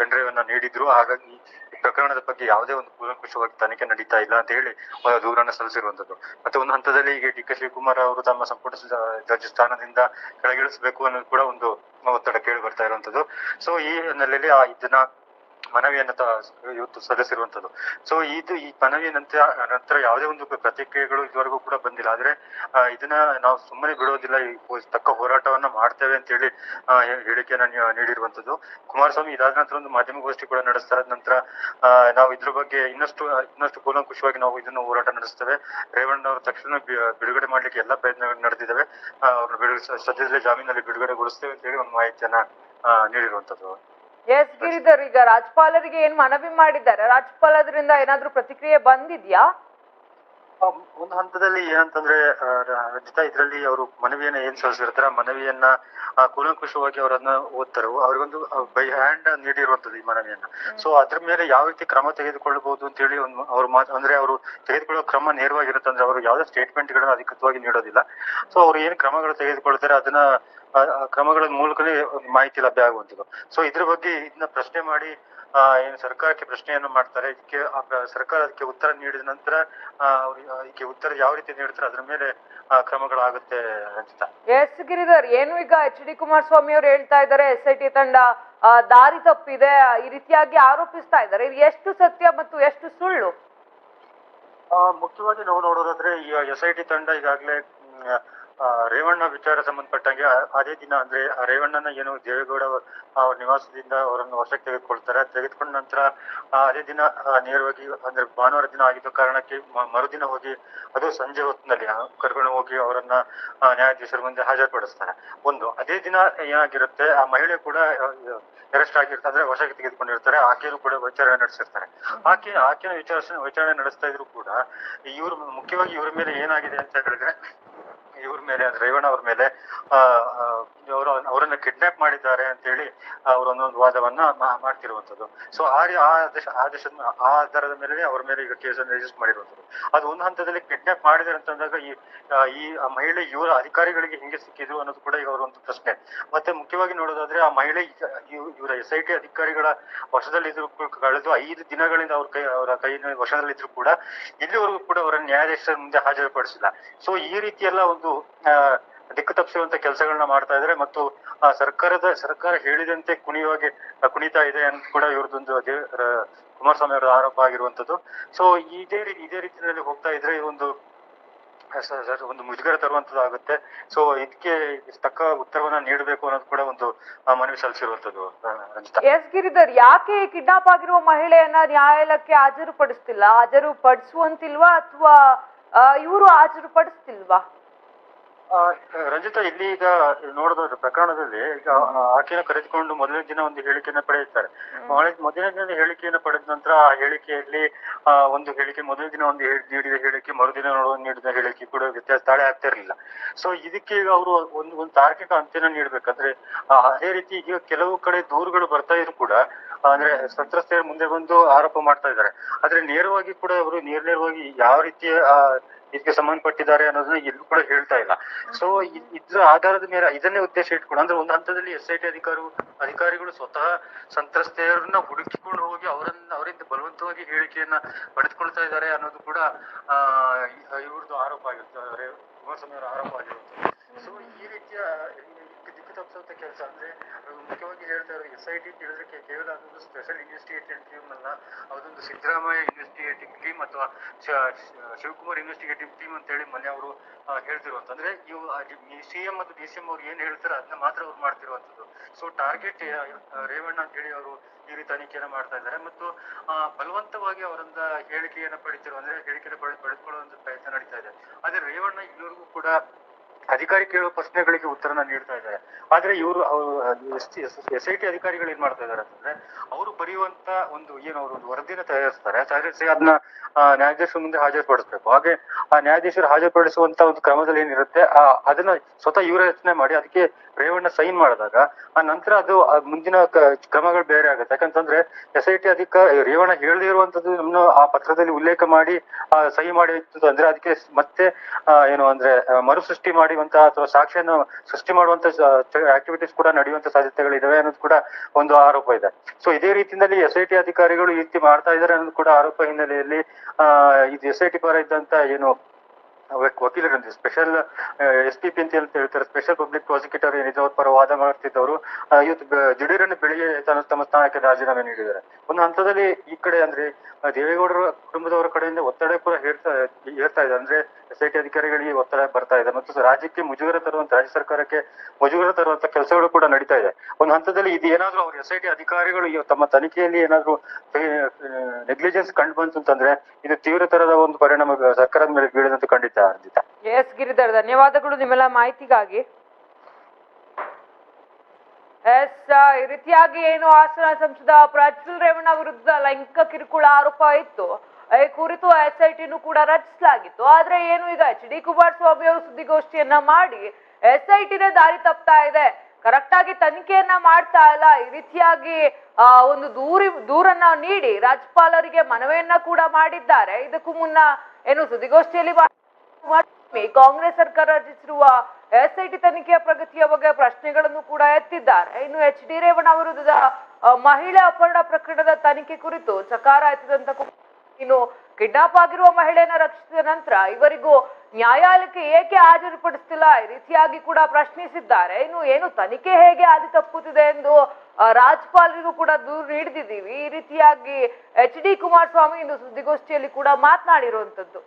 ಪೆನ್ಡ್ರೈವ್ ಅನ್ನ ನೀಡಿದ್ರು. ಹಾಗಾಗಿ ಈ ಪ್ರಕರಣದ ಬಗ್ಗೆ ಯಾವುದೇ ಒಂದು ಕೂಲಂಕುಷವಾಗಿ ತನಿಖೆ ನಡೀತಾ ಇಲ್ಲ ಅಂತ ಹೇಳಿ ದೂರನ್ನ ಸಲ್ಲಿಸಿರುವಂತದ್ದು. ಮತ್ತೆ ಒಂದು ಹಂತದಲ್ಲಿ ಈಗ ಡಿ ಕೆ ಶಿವಕುಮಾರ್ ಅವರು ತಮ್ಮ ಸಂಪುಟ ಸ್ಥಾನದಿಂದ ಕೆಳಗಿಳಿಸಬೇಕು ಅನ್ನೋದು ಕೂಡ ಒಂದು ಒತ್ತಡ ಕೇಳಿ ಬರ್ತಾ ಇರುವಂತದ್ದು. ಸೊ ಈ ಹಿನ್ನೆಲೆಯಲ್ಲಿ ಆ ಇದನ್ನ ಮನವಿಯನ್ನ ಇವತ್ತು ಸಲ್ಲಿಸಿರುವಂತದ್ದು ಸೊ ಇದು ಈ ಮನವಿಯ ನಂತರ ನಂತರ ಯಾವುದೇ ಒಂದು ಪ್ರತಿಕ್ರಿಯೆಗಳು ಇದುವರೆಗೂ ಕೂಡ ಬಂದಿಲ್ಲ. ಆದ್ರೆ ಇದನ್ನ ನಾವು ಸುಮ್ಮನೆ ಬಿಡೋದಿಲ್ಲ. ತಕ್ಕ ಹೋರಾಟವನ್ನ ಮಾಡ್ತೇವೆ ಅಂತ ಹೇಳಿ ಹೇಳಿಕೆಯನ್ನ ನೀಡಿರುವಂತದ್ದು ಕುಮಾರಸ್ವಾಮಿ ಇದಾದ ನಂತರ ಒಂದು ಮಾಧ್ಯಮ ಗೋಷ್ಠಿ ಕೂಡ ನಡೆಸ್ತಾರೆ ನಂತರ ನಾವು ಇದ್ರ ಬಗ್ಗೆ ಇನ್ನಷ್ಟು ಇನ್ನಷ್ಟು ಕೂಲಂಕುಷವಾಗಿ ನಾವು ಇದನ್ನು ಹೋರಾಟ ನಡೆಸ್ತೇವೆ. ರೇವಣ್ಣ ಅವರು ತಕ್ಷಣ ಬಿಡುಗಡೆ ಮಾಡ್ಲಿಕ್ಕೆ ಎಲ್ಲಾ ಪ್ರಯತ್ನಗಳು ನಡೆದಿದ್ದಾವೆ. ಅವ್ರನ್ನ ಬಿಡುಗಡೆ ಸದ್ಯದಲ್ಲೇ ಜಾಮೀನಲ್ಲಿ ಬಿಡುಗಡೆಗೊಳಿಸ್ತೇವೆ ಅಂತ ಹೇಳಿ ಒಂದು ಮಾಹಿತಿಯನ್ನ ನೀಡಿರುವಂತದ್ದು ಎಸ್ ಗಿರಿಧರ್ ಈಗ ರಾಜ್ಯಪಾಲರಿಗೆ ಏನ್ ಮನವಿ ಮಾಡಿದ್ದಾರೆ? ರಾಜ್ಯಪಾಲರಿಂದ ಏನಾದ್ರೂ ಪ್ರತಿಕ್ರಿಯೆ ಬಂದಿದ್ಯಾ? ಒಂದು ಹಂತದಲ್ಲಿ ಏನಂತಂದ್ರೆ ರಚಿತಾ ಇದರಲ್ಲಿ ಅವರು ಮನವಿಯನ್ನ ಏನ್ ಸಲ್ಲಿಸಿರ್ತಾರೆ? ಮನವಿಯನ್ನ ಕೂಲಂಕುಷವಾಗಿ ಅವರನ್ನ ಓದ್ತಾರೆ? ಅವ್ರಿಗೊಂದು ಬೈ ಹ್ಯಾಂಡ್ ನೀಡಿರುವಂತದ್ದು ಈ ಮನವಿಯನ್ನ. ಸೊ ಅದ್ರ ಮೇಲೆ ಯಾವ ರೀತಿ ಕ್ರಮ ತೆಗೆದುಕೊಳ್ಳಬಹುದು ಅಂತ ಹೇಳಿ ಒಂದು ಅವ್ರ ಮಾತು ಅಂದ್ರೆ ಅವರು ತೆಗೆದುಕೊಳ್ಳೋ ಕ್ರಮ ನೇರವಾಗಿರುತ್ತೆ ಅಂದ್ರೆ ಅವರು ಯಾವ್ದೇ ಸ್ಟೇಟ್ಮೆಂಟ್ ಗಳನ್ನ ಅಧಿಕೃತವಾಗಿ ನೀಡೋದಿಲ್ಲ. ಸೊ ಅವ್ರು ಏನ್ ಕ್ರಮಗಳು ತೆಗೆದುಕೊಳ್ತಾರೆ ಅದನ್ನ ಕ್ರಮಗಳ ಮೂಲಕನೇ ಮಾಹಿತಿ ಲಭ್ಯ ಆಗುವಂತದ್ದು ಸೊ ಇದ್ರ ಬಗ್ಗೆ ಇದನ್ನ ಪ್ರಶ್ನೆ ಮಾಡಿ ಏನು ಸರ್ಕಾರಕ್ಕೆ ಪ್ರಶ್ನೆಯನ್ನು ಮಾಡ್ತಾರೆ ಇದಕ್ಕೆ ಸರ್ಕಾರ ಅದಕ್ಕೆ ಉತ್ತರ ನೀಡಿದ ನಂತರ ಇದಕ್ಕೆ ಉತ್ತರ ಯಾವ ರೀತಿ ನೀಡ್ತಾರೆ ಅದ್ರ ಮೇಲೆ ಕ್ರಮಗಳಾಗುತ್ತೆ ಅಂತ. ಎಸ್ ಗಿರಿಧರ್ ಏನು ಈಗ ಎಚ್ ಡಿ ಕುಮಾರಸ್ವಾಮಿ ಅವರು ಹೇಳ್ತಾ ಇದ್ದಾರೆ ಎಸ್ ಐ ಟಿ ತಂಡ ದಾರಿ ತಪ್ಪಿದೆ ಈ ರೀತಿಯಾಗಿ ಆರೋಪಿಸ್ತಾ ಇದ್ದಾರೆ. ಇದು ಎಷ್ಟು ಸತ್ಯ ಮತ್ತು ಎಷ್ಟು ಸುಳ್ಳು? ಮುಖ್ಯವಾಗಿ ನಾವು ನೋಡೋದಾದ್ರೆ ಈ ಎಸ್ ಐ ಟಿ ತಂಡ ಈಗಾಗಲೇ ರೇವಣ್ಣ ವಿಚಾರ ಸಂಬಂಧಪಟ್ಟಂಗೆ ಅದೇ ದಿನ ಅಂದ್ರೆ ರೇವಣ್ಣನ ಏನು ದೇವೇಗೌಡ ಅವ್ರ ನಿವಾಸದಿಂದ ಅವರನ್ನು ವಶಕ್ಕೆ ತೆಗೆದುಕೊಳ್ತಾರೆ. ತೆಗೆದುಕೊಂಡ ನಂತರ ಅದೇ ದಿನ ನೇರವಾಗಿ ಅಂದ್ರೆ ಭಾನುವಾರ ದಿನ ಆಗಿದ್ದ ಕಾರಣಕ್ಕೆ ಮರುದಿನ ಹೋಗಿ ಅದು ಸಂಜೆ ಹೊತ್ತಿನಲ್ಲಿ ಕರ್ಕೊಂಡು ಹೋಗಿ ಅವರನ್ನ ನ್ಯಾಯಾಧೀಶರ ಮುಂದೆ ಹಾಜರುಪಡಿಸ್ತಾರೆ. ಒಂದು, ಅದೇ ದಿನ ಏನಾಗಿರುತ್ತೆ, ಆ ಮಹಿಳೆ ಕೂಡ ಅರೆಸ್ಟ್ ಆಗಿರ್ತಾರೆ ಅಂದ್ರೆ ವಶಕ್ಕೆ ತೆಗೆದುಕೊಂಡಿರ್ತಾರೆ. ಆಕೆಯೂ ಕೂಡ ವಿಚಾರಣೆ ನಡೆಸಿರ್ತಾರೆ. ಆಕೆ ಆಕೆಯ ವಿಚಾರ ವಿಚಾರಣೆ ನಡೆಸ್ತಾ ಇದ್ರು ಕೂಡ, ಇವ್ರ ಮುಖ್ಯವಾಗಿ ಇವ್ರ ಮೇಲೆ ಏನಾಗಿದೆ ಅಂತ ಹೇಳಿದ್ರೆ ಇವ್ರ ಮೇಲೆ, ರೇವಣ್ಣ ಅವ್ರ ಮೇಲೆ ಅವರು, ಅವರನ್ನ ಕಿಡ್ನಾಪ್ ಮಾಡಿದ್ದಾರೆ ಅಂತ ಹೇಳಿ ಅವ್ರ ಒಂದೊಂದು ವಾದವನ್ನ ಮಾಡ್ತಿರುವಂತದ್ದು ಸೊ ಆ ದೇಶ ಆ ಆದೇಶ, ಆದೇಶದ ಆ ಆಧಾರದ ಮೇಲೆ ಅವ್ರ ಮೇಲೆ ಈಗ ಕೇಸನ್ನು ರಿಜಿಸ್ಟರ್ ಮಾಡಿರುವಂತದ್ದು ಅದು ಒಂದು ಹಂತದಲ್ಲಿ ಕಿಡ್ನಾಪ್ ಮಾಡಿದ್ದಾರೆ ಅಂತಂದಾಗ ಈ ಈ ಮಹಿಳೆ ಇವರ ಅಧಿಕಾರಿಗಳಿಗೆ ಹಿಂಗೆ ಸಿಕ್ಕಿದ್ರು ಅನ್ನೋದು ಕೂಡ ಈಗ ಅವರೊಂದು ಪ್ರಶ್ನೆ. ಮತ್ತೆ ಮುಖ್ಯವಾಗಿ ನೋಡೋದಾದ್ರೆ ಆ ಮಹಿಳೆ ಇವರ ಎಸ್ ಐ ಟಿ ಅಧಿಕಾರಿಗಳ ವಶದಲ್ಲಿದ್ರು ಕೂ- ಕಳೆದು ಐದು ದಿನಗಳಿಂದ ಅವ್ರ ಕೈ, ಅವರ ಕೈನ ವಶದಲ್ಲಿದ್ರು ಕೂಡ, ಇಲ್ಲಿವರೆಗೂ ಕೂಡ ಅವರ ನ್ಯಾಯಾಧೀಶರ ಮುಂದೆ ಹಾಜರುಪಡಿಸಿಲ್ಲ. ಸೊ ಈ ರೀತಿ ಎಲ್ಲ ಒಂದು ದಿಕ್ಕು ತಪ್ಪಿಸುವಂತ ಕೆಲಸಗಳನ್ನ ಮಾಡ್ತಾ ಇದ್ದಾರೆ ಮತ್ತು ಆ, ಸರ್ಕಾರದ ಸರ್ಕಾರ ಹೇಳಿದಂತೆ ಕುಣಿಯುವಾಗೆ ಕುಣಿತಾ ಇದೆ ಅಂತ ಕೂಡ ಇವ್ರದ್ದೊಂದು ಕುಮಾರಸ್ವಾಮಿ ಅವರ ಆರೋಪ ಆಗಿರುವಂತದ್ದು. ಸೊ ಇದೇ ರೀತಿ ಇದೇ ರೀತಿಯಲ್ಲಿ ಹೋಗ್ತಾ ಇದ್ರೆ ಒಂದು ಒಂದು ಮುಜುಗರ ತರುವಂತದ್ದಾಗುತ್ತೆ ಸೊ ಇದಕ್ಕೆ ತಕ್ಕ ಉತ್ತರವನ್ನ ನೀಡಬೇಕು ಅನ್ನೋದು ಕೂಡ ಒಂದು ಮನವಿ ಸಲ್ಲಿಸಿರುವಂತದ್ದು ಎಸ್ ಗಿರಿಧರ್ ಯಾಕೆ ಕಿಡ್ನಾಪ್ ಆಗಿರುವ ಮಹಿಳೆಯನ್ನ ನ್ಯಾಯಾಲಯಕ್ಕೆ ಹಾಜರು ಪಡಿಸ್ತಿಲ್ಲ ಹಾಜರು ಪಡಿಸುವಂತಿಲ್ವಾ ಅಥವಾ ಇವರು ಹಾಜರು ಪಡಿಸ್ತಿಲ್ವಾ ರಂಜಿತಾ ಇಲ್ಲಿ ಈಗ ನೋಡಿದ ಪ್ರಕರಣದಲ್ಲಿ ಈಗ ಆಕೆನ ಕರೆದುಕೊಂಡು ಮೊದಲನೇ ದಿನ ಒಂದು ಹೇಳಿಕೆಯನ್ನ ಪಡೆಯುತ್ತಾರೆ. ಮೊದಲ- ಮೊದಲನೇ ದಿನ ಹೇಳಿಕೆಯನ್ನ ಪಡೆದ ನಂತರ ಆ ಹೇಳಿಕೆಯಲ್ಲಿ ಒಂದು ಹೇಳಿಕೆ ಮೊದಲ ದಿನ ಒಂದು ನೀಡಿದ ಹೇಳಿಕೆ ಮರುದಿನ ನೋಡುವ ನೀಡಿದ ಹೇಳಿಕೆ ಕೂಡ ವ್ಯತ್ಯಾಸ ತಾಳೆ ಆಗ್ತಾ ಇರಲಿಲ್ಲ. ಸೊ ಇದಕ್ಕೆ ಈಗ ಅವರು ಒಂದು ಒಂದು ತಾರ್ಕಿಕ ಅಂತ್ಯನ ನೀಡ್ಬೇಕಂದ್ರೆ ಅದೇ ರೀತಿ ಈಗ ಕೆಲವು ಕಡೆ ದೂರುಗಳು ಬರ್ತಾ ಇದ್ರು ಕೂಡ ಅಂದ್ರೆ ಸಂತ್ರಸ್ತೆಯರು ಮುಂದೆ ಬಂದು ಆರೋಪ ಮಾಡ್ತಾ ಇದ್ದಾರೆ. ಆದ್ರೆ ನೇರವಾಗಿ ಕೂಡ ಅವರು ನೇರ ನೇರವಾಗಿ ಯಾವ ರೀತಿಯ ಇದಕ್ಕೆ ಸಂಬಂಧಪಟ್ಟಿದ್ದಾರೆ ಅನ್ನೋದನ್ನ ಎಲ್ಲೂ ಕೂಡ ಹೇಳ್ತಾ ಇಲ್ಲ. ಸೊ ಇದ್ರ ಆಧಾರದ ಮೇಲೆ, ಇದನ್ನೇ ಉದ್ದೇಶ ಇಟ್ಕೊಂಡು, ಅಂದ್ರೆ ಒಂದು ಹಂತದಲ್ಲಿ ಎಸ್ ಐ ಟಿ ಅಧಿಕಾರಿ ಅಧಿಕಾರಿಗಳು ಸ್ವತಃ ಸಂತ್ರಸ್ತೆಯರನ್ನ ಹುಡುಕಿಕೊಂಡು ಹೋಗಿ ಅವರನ್ನ, ಅವರಿಂದ ಬಲವಂತವಾಗಿ ಹೇಳಿಕೆಯನ್ನ ಪಡೆದುಕೊಳ್ತಾ ಇದ್ದಾರೆ ಅನ್ನೋದು ಕೂಡ, ಆ ಇವ್ರದ್ದು ಆರೋಪ ಆಗಿರುತ್ತೆ ಕುಮಾರಸ್ವಾಮಿ ಅವರ ಆರೋಪ ಆಗಿರುತ್ತೆ. ಸೊ ಈ ರೀತಿಯ ತಪ್ಪಿಸುವಂತ ಕೆಲಸ ಅಂದ್ರೆ ಅದು ಮುಖ್ಯವಾಗಿ ಹೇಳ್ತಾ ಇರೋ ಎಸ್ ಐ ಟಿ ಹೇಳಿದ್ರೆ ಕೇವಲ ಅದೊಂದು ಸ್ಪೆಷಲ್ ಇನ್ವೆಸ್ಟಿಗೇಟಿವ್ ಟೀಮ್ ಅಲ್ಲ ಅದೊಂದು ಸಿದ್ದರಾಮಯ್ಯ ಇನ್ವೆಸ್ಟಿಗೇಟಿಂಗ್ ಟೀಮ್ ಅಥವಾ ಶಿವಕುಮಾರ್ ಇನ್ವೆಸ್ಟಿಗೇಟಿವ್ ಟೀಮ್ ಅಂತ ಹೇಳಿ ಮೊನ್ನೆ ಅವರು ಹೇಳ್ತಿರುವಂತ ಅಂದ್ರೆ ಇವು ಸಿ ಎಂ ಮತ್ತು ಡಿ ಸಿ ಎಂ ಅವ್ರು ಏನ್ ಹೇಳ್ತಾರೆ ಅದನ್ನ ಮಾತ್ರ ಅವ್ರು ಮಾಡ್ತಿರುವಂತದ್ದು ಸೊ, ಟಾರ್ಗೆಟ್ ರೇವಣ್ಣ ಅಂತ ಹೇಳಿ ಅವರು ಈ ರೀತಿ ತನಿಖೆಯನ್ನು ಮಾಡ್ತಾ ಇದ್ದಾರೆ ಮತ್ತು ಬಲವಂತವಾಗಿ ಅವರಿಂದ ಹೇಳಿಕೆಯನ್ನ ಪಡಿತಿರುವ ಅಂದ್ರೆ ಹೇಳಿಕೆಯನ್ನು ಪಡೆ ಪಡೆದುಕೊಳ್ಳುವಂತ ಪ್ರಯತ್ನ ನಡೀತಾ ಇದೆ ಆದ್ರೆ ರೇವಣ್ಣ ಇನ್ನೂರಿಗೂ ಕೂಡ ಅಧಿಕಾರಿ ಕೇಳುವ ಪ್ರಶ್ನೆಗಳಿಗೆ ಉತ್ತರನ ನೀಡ್ತಾ ಇದ್ದಾರೆ. ಆದ್ರೆ ಇವರು ಎಸ್ ಐ ಟಿ ಅಧಿಕಾರಿಗಳು ಏನ್ ಮಾಡ್ತಾ ಇದ್ದಾರೆ ಅಂತಂದ್ರೆ ಅವರು ಬರೆಯುವಂತ ಒಂದು ಏನು ಅವರು ಒಂದು ವರದಿನ ತಯಾರಿಸ್ತಾರೆ. ತಯಾರಿಸಿ ಅದನ್ನ ನ್ಯಾಯಾಧೀಶರ ಮುಂದೆ ಹಾಜರುಪಡಿಸ್ಬೇಕು. ಹಾಗೆ ಆ ನ್ಯಾಯಾಧೀಶರು ಹಾಜರುಪಡಿಸುವಂತ ಒಂದು ಕ್ರಮದಲ್ಲಿ ಏನಿರುತ್ತೆ ಆ ಅದನ್ನ ಸ್ವತಃ ಇವರ ರಚನೆ ಮಾಡಿ ಅದಕ್ಕೆ ರೇವಣ್ಣ ಸೈನ್ ಮಾಡಿದಾಗ ಆ ನಂತರ ಅದು ಮುಂದಿನ ಕ್ರಮಗಳು ಬೇರೆ ಆಗುತ್ತೆ. ಯಾಕಂತಂದ್ರೆ ಎಸ್ ಐ ಟಿ ಅಧಿಕಾರಿ ರೇವಣ್ಣ ಹೇಳದೇ ಇರುವಂತದ್ದು ಆ ಪತ್ರದಲ್ಲಿ ಉಲ್ಲೇಖ ಮಾಡಿ ಆ, ಸಹಿ ಮಾಡಿ ಅಂದ್ರೆ ಅದಕ್ಕೆ ಮತ್ತೆ ಏನು ಅಂದ್ರೆ ಮರುಸೃಷ್ಟಿ ಮರುಸೃಷ್ಟಿ ಮಾಡುವಂತ ಅಥವಾ ಸಾಕ್ಷಿಯನ್ನು ಸೃಷ್ಟಿ ಮಾಡುವಂತ ಆಕ್ಟಿವಿಟೀಸ್ ಕೂಡ ನಡೆಯುವಂತ ಸಾಧ್ಯತೆಗಳಿದಾವೆ ಅನ್ನೋದು ಕೂಡ ಒಂದು ಆರೋಪ ಇದೆ. ಸೊ ಇದೇ ರೀತಿಯಲ್ಲಿ ಎಸ್ ಐ ಟಿ ಅಧಿಕಾರಿಗಳು ಈ ರೀತಿ ಮಾಡ್ತಾ ಇದ್ದಾರೆ ಅನ್ನೋದು ಕೂಡ ಆರೋಪ ಹಿನ್ನೆಲೆಯಲ್ಲಿ, ಆ, ಇದು ಎಸ್ ಐ ಟಿ ಪರ ಇದ್ದಂತ ಏನು ವಕೀಲರು ವಕೀಲರಂತೆ ಸ್ಪೆಷಲ್ ಎಸ್ ಪಿ ಪಿ ಅಂತ ಹೇಳ್ತ- ಹೇಳ್ತಾರೆ ಸ್ಪೆಷಲ್ ಪಬ್ಲಿಕ್ ಪ್ರಾಸಿಕ್ಯೂಟರ್ ಏನಿದೆ, ಅವ್ರ ಪರ ವಾದ ಮಾಡ್ತಿದ್ದವರು ಇವತ್ತು ದಿಢೀರನ್ನು ಬೆಳಿಗ್ಗೆ ತನ್ನ, ತಮ್ಮ ಸ್ಥಾನಕ್ಕೆ ರಾಜೀನಾಮೆ ನೀಡಿದ್ದಾರೆ. ಒಂದು ಹಂತದಲ್ಲಿ ಈ ಕಡೆ ಅಂದ್ರೆ ದೇವೇಗೌಡರ ಕುಟುಂಬದವರ ಕಡೆಯಿಂದ ಒತ್ತಡ ಕೂಡ ಹೇರ್ತಾ ಹೇಳ್ತಾ ಇದೆ ಅಂದ್ರೆ ಎಸ್ ಐ ಟಿ ಅಧಿಕಾರಿಗಳಿಗೆ ಒತ್ತಡ ಬರ್ತಾ ಇದೆ ಮತ್ತು ರಾಜ್ಯಕ್ಕೆ ಮುಜುಗರ ತರುವಂತ, ರಾಜ್ಯ ಸರ್ಕಾರಕ್ಕೆ ಮುಜುಗರ ತರುವಂತ ಕೆಲಸಗಳು ಕೂಡ ನಡೀತಾ ಇದೆ. ಒಂದು ಹಂತದಲ್ಲಿ ಇದು ಏನಾದ್ರೂ ಅವ್ರ ಎಸ್ ಐ ಟಿ ಅಧಿಕಾರಿಗಳು ತಮ್ಮ ತನಿಖೆಯಲ್ಲಿ ಏನಾದ್ರೂ ನೆಗ್ಲಿಜೆನ್ಸ್ ಕಂಡು ಬಂತು ಅಂತಂದ್ರೆ ಇದು ತೀವ್ರ ತರದ ಒಂದು ಪರಿಣಾಮ ಸರ್ಕಾರದ ಮೇಲೆ ಬೀಳದಂತ ಖಂಡಿತ ಅರ್ಜಿತ ಎಸ್ ಗಿರಿಧರ್, ಧನ್ಯವಾದಗಳು ನಿಮ್ಮೆಲ್ಲ ಮಾಹಿತಿಗಾಗಿ. ಎಸ್ ಈ ರೀತಿಯಾಗಿ ಏನು ಹಾಸನ ಸಂಸದ ಪ್ರಜ್ವಲ್ ರೇವಣ್ಣ ವಿರುದ್ಧ ಲೈಂಗಿಕ ಕಿರುಕುಳ ಆರೋಪ ಇತ್ತು. ಕುರಿತು ಎಸ್ ಐ ಟಿನು ಕೂಡ ರಚಿಸಲಾಗಿತ್ತು. ಆದ್ರೆ ಏನು ಈಗ ಎಚ್ ಡಿ ಕುಮಾರಸ್ವಾಮಿ ಅವರು ಸುದ್ದಿಗೋಷ್ಠಿಯನ್ನ ಮಾಡಿ ಎಸ್ ಐ ಟಿನೇ ದಾರಿ ತಪ್ತಾ ಇದೆ. ಕರೆಕ್ಟ್ ಆಗಿ ತನಿಖೆಯನ್ನ ಮಾಡ್ತಾ ಇಲ್ಲ. ಈ ರೀತಿಯಾಗಿ ಆ, ಒಂದು ದೂರಿ ದೂರನ್ನ ನೀಡಿ ರಾಜ್ಯಪಾಲರಿಗೆ ಮನವಿಯನ್ನ ಕೂಡ ಮಾಡಿದ್ದಾರೆ. ಇದಕ್ಕೂ ಮುನ್ನ ಏನು ಸುದ್ದಿಗೋಷ್ಠಿಯಲ್ಲಿ ಕಾಂಗ್ರೆಸ್ ಸರ್ಕಾರ ರಚಿಸಿರುವ ಎಸ್ ಐ ಟಿ ತನಿಖೆಯ ಪ್ರಗತಿಯ ಬಗ್ಗೆ ಪ್ರಶ್ನೆಗಳನ್ನು ಕೂಡ ಎತ್ತಿದ್ದಾರೆ. ಇನ್ನು ಎಚ್ ಡಿ ರೇವಣ್ಣ ವಿರುದ್ಧದ ಮಹಿಳೆ ಅಪಹರಣ ಪ್ರಕರಣದ ತನಿಖೆ ಕುರಿತು ಚಕಾರ ಎತ್ತಿದಂತ ಇನ್ನು ಕಿಡ್ನಾಪ್ ಆಗಿರುವ ಮಹಿಳೆಯನ್ನ ರಕ್ಷಿಸಿದ ನಂತರ ಇವರಿಗೂ ನ್ಯಾಯಾಲಯಕ್ಕೆ ಏಕೆ ಹಾಜರುಪಡಿಸ್ತಿಲ್ಲ? ಈ ರೀತಿಯಾಗಿ ಕೂಡ ಪ್ರಶ್ನಿಸಿದ್ದಾರೆ. ಇನ್ನು ಏನು ತನಿಖೆ ಹೇಗೆ ಹಾದಿ ತಪ್ಪುತ್ತಿದೆ ಎಂದು ರಾಜ್ಪಾಲರಿಗೂ ಕೂಡ ದೂರು ನೀಡಿದ್ದೀವಿ ಈ ರೀತಿಯಾಗಿ ಎಚ್ ಡಿ ಕುಮಾರಸ್ವಾಮಿ ಇಂದು ಸುದ್ದಿಗೋಷ್ಠಿಯಲ್ಲಿ ಕೂಡ ಮಾತನಾಡಿರುವಂತದ್ದು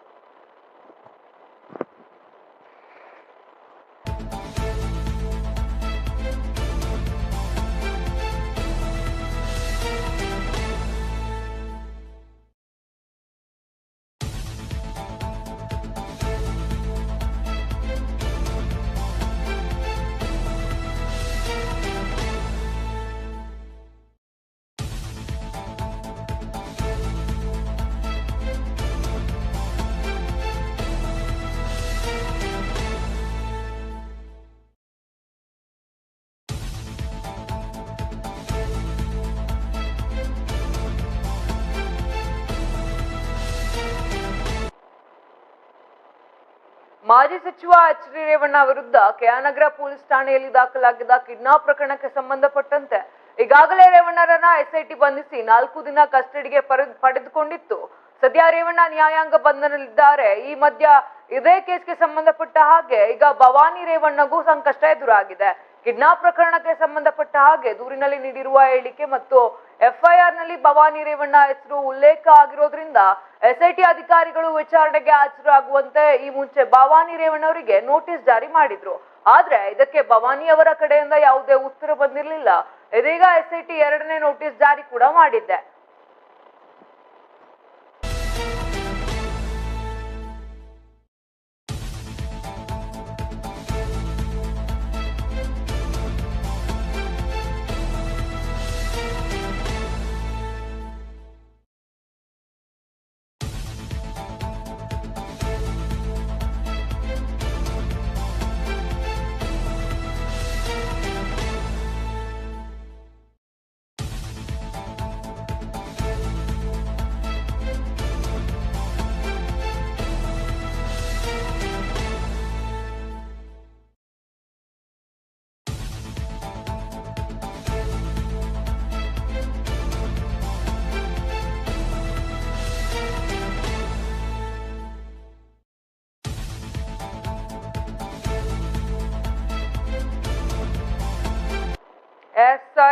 ಮಾಜಿ ಸಚಿವ ಎಚ್ ಡಿ ರೇವಣ್ಣ ವಿರುದ್ಧ ಕೆಆರ್ನಗರ ಪೊಲೀಸ್ ಠಾಣೆಯಲ್ಲಿ ದಾಖಲಾಗಿದ್ದ ಕಿಡ್ನಾಪ್ ಪ್ರಕರಣಕ್ಕೆ ಸಂಬಂಧಪಟ್ಟಂತೆ ಈಗಾಗಲೇ ರೇವಣ್ಣರನ್ನ ಎಸ್ಐಟಿ ಬಂಧಿಸಿ ನಾಲ್ಕು ದಿನ ಕಸ್ಟಡಿಗೆ ಪಡೆದುಕೊಂಡಿತ್ತು. ಸದ್ಯ ರೇವಣ್ಣ ನ್ಯಾಯಾಂಗ ಬಂಧನದಲ್ಲಿದ್ದಾರೆ. ಈ ಮಧ್ಯ ಇದೇ ಕೇಸ್ಗೆ ಸಂಬಂಧಪಟ್ಟ ಹಾಗೆ ಈಗ ಭವಾನಿ ರೇವಣ್ಣಗೂ ಸಂಕಷ್ಟ ಎದುರಾಗಿದೆ. ಕಿಡ್ನಾಪ್ ಪ್ರಕರಣಕ್ಕೆ ಸಂಬಂಧಪಟ್ಟ ಹಾಗೆ ದೂರಿನಲ್ಲಿ ನೀಡಿರುವ ಹೇಳಿಕೆ ಮತ್ತು ಎಫ್ಐಆರ್ನಲ್ಲಿ ಭವಾನಿ ರೇವಣ್ಣ ಹೆಸರು ಉಲ್ಲೇಖ ಆಗಿರೋದ್ರಿಂದ ಎಸ್ಐಟಿ ಅಧಿಕಾರಿಗಳು ವಿಚಾರಣೆಗೆ ಹಾಜರಾಗುವಂತೆ ಈ ಮುಂಚೆ ಭವಾನಿ ರೇವಣ್ಣ ಅವರಿಗೆ ನೋಟಿಸ್ ಜಾರಿ ಮಾಡಿದ್ರು. ಆದ್ರೆ ಇದಕ್ಕೆ ಭವಾನಿ ಅವರ ಕಡೆಯಿಂದ ಯಾವುದೇ ಉತ್ತರ ಬಂದಿರಲಿಲ್ಲ. ಇದೀಗ ಎಸ್ಐಟಿ ಎರಡನೇ ನೋಟಿಸ್ ಜಾರಿ ಕೂಡ ಮಾಡಿದ್ದೆ.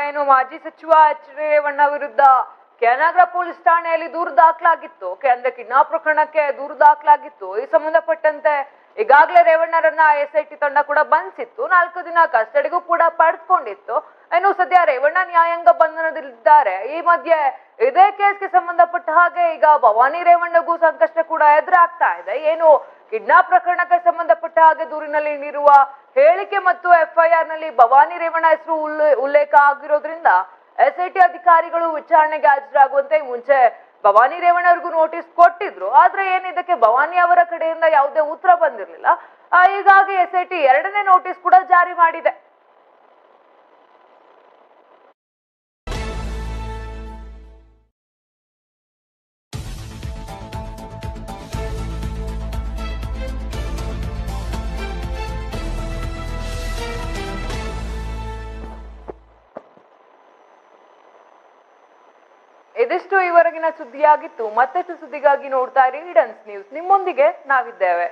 ಏನು ಮಾಜಿ ಸಚಿವ ಎಚ್ ರೇವಣ್ಣ ವಿರುದ್ಧ ಕೆನಗರ ಪೊಲೀಸ್ ಠಾಣೆಯಲ್ಲಿ ದೂರು ದಾಖಲಾಗಿತ್ತು. ಅಂದ್ರೆ ಕಿಡ್ನಾಪ್ ಪ್ರಕರಣಕ್ಕೆ ದೂರು ದಾಖಲಾಗಿತ್ತು. ಈ ಸಂಬಂಧಪಟ್ಟಂತೆ ಈಗಾಗಲೇ ರೇವಣ್ಣರನ್ನ ಟಿ ತಂಡ ಕೂಡ ಬಂಧಿಸಿತ್ತು. ನಾಲ್ಕು ದಿನ ಕಸ್ಟಡಿಗೂ ಕೂಡ ಪಡೆದುಕೊಂಡಿತ್ತು. ಇನ್ನು ಸದ್ಯ ರೇವಣ್ಣ ನ್ಯಾಯಾಂಗ ಬಂಧನದಲ್ಲಿದ್ದಾರೆ. ಈ ಮಧ್ಯೆ ಇದೇ ಕೇಸ್ಗೆ ಸಂಬಂಧಪಟ್ಟ ಹಾಗೆ ಈಗ ಭವಾನಿ ರೇವಣ್ಣಗೂ ಸಂಕಷ್ಟ ಕೂಡ ಎದುರಾಗ್ತಾ ಇದೆ. ಏನು ಕಿಡ್ನಾಪ್ ಪ್ರಕರಣಕ್ಕೆ ಸಂಬಂಧಪಟ್ಟ ಹಾಗೆ ದೂರಿನಲ್ಲಿ ನೀಡಿರುವ ಹೇಳಿಕೆ ಮತ್ತು ಎಫ್ಐಆರ್ನಲ್ಲಿ ಭವಾನಿ ರೇವಣ್ಣ ಹೆಸರು ಉಲ್ಲೆ- ಉಲ್ಲೇಖ ಆಗಿರೋದ್ರಿಂದ ಎಸ್ಐಟಿ ಅಧಿಕಾರಿಗಳು ವಿಚಾರಣೆಗೆ ಹಾಜರಾಗುವಂತೆ ಮುಂಚೆ ಭವಾನಿ ರೇವಣ್ಣ ಅವ್ರಿಗೂ ನೋಟಿಸ್ ಕೊಟ್ಟಿದ್ರು. ಆದ್ರೆ ಏನ್ ಇದಕ್ಕೆ ಭವಾನಿ ಅವರ ಕಡೆಯಿಂದ ಯಾವುದೇ ಉತ್ತರ ಬಂದಿರಲಿಲ್ಲ. ಹೀಗಾಗಿ ಎಸ್ಐಟಿ ಎರಡನೇ ನೋಟಿಸ್ ಕೂಡ ಜಾರಿ ಮಾಡಿದೆ. ಸುದ್ದಿಯಾಗಿತ್ತು. ಮತ್ತಷ್ಟು ಸುದ್ದಿಗಾಗಿ ನೋಡ್ತಾ ಇರಿ ಇಡನ್ಸ್ ನ್ಯೂಸ್ ನಿಮ್ಮೊಂದಿಗೆ ನಾವಿದ್ದೇವೆ.